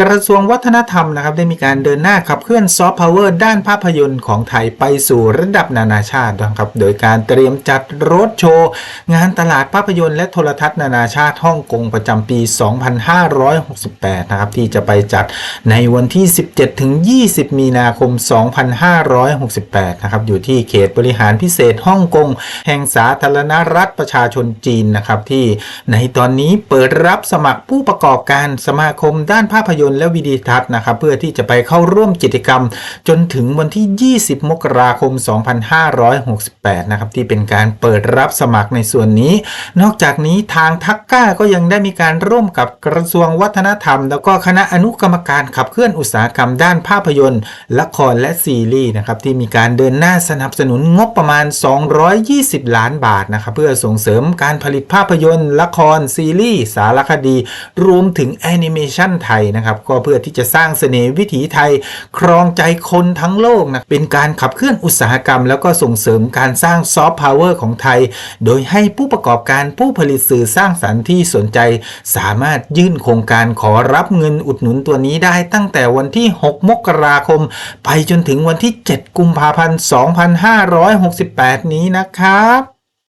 กระทรวงวัฒนธรรมนะครับได้มีการเดินหน้าขับเคลื่อนซอฟต์พาวเวอร์ด้านภาพยนตร์ของไทยไปสู่ระดับนานาชาตินะครับโดยการเตรียมจัดรถโชว์ งานตลาดภาพยนตร์และโทรทัศน์นานาชาติฮ่องกงประจำปี 2568 นะครับที่จะไปจัดในวันที่ 17 ถึง 20 มีนาคม 2568 นะครับอยู่ที่เขตบริหารพิเศษฮ่องกงแห่งสาธารณรัฐประชาชนจีนนะครับที่ในตอนนี้เปิดรับสมัครผู้ประกอบการสมาคมด้านภาพยนตร์และวิดีทัศน์นะครับเพื่อที่จะไปเข้าร่วมกิจกรรม จนถึงวันที่ 20 มกราคม 2568 นะครับที่เป็นการเปิดรับสมัครในส่วนนี้ นอกจากนี้ทางทักก้าก็ยังได้มีการร่วมกับกระทรวงวัฒนธรรม แล้วก็คณะอนุกรรมการขับเคลื่อนอุตสาหกรรมด้านภาพยนตร์ ละครและซีรีส์นะครับที่มีการเดินหน้าสนับสนุนงบประมาณ 220 ล้านบาทนะครับเพื่อส่งเสริมการผลิตภาพยนตร์ ละครซีรีส์สารคดี รวมถึงแอนิเมชันไทยนะครับนะครับก็เพื่อที่จะสร้างเสน่ห์วิถีไทยครองใจคนทั้งโลกนะเป็นการขับเคลื่อนอุตสาหกรรม แล้วก็ส่งเสริมการสร้างซอฟต์พาวเวอร์ของไทย โดยให้ผู้ประกอบการผู้ผลิตสื่อสร้างสรรค์ที่สนใจ สามารถยื่นโครงการขอรับเงินอุดหนุนตัวนี้ได้ตั้งแต่วันที่ 6 มกราคม ไปจนถึงวันที่ 7 กุมภาพันธ์ 2568 นี้นะครับ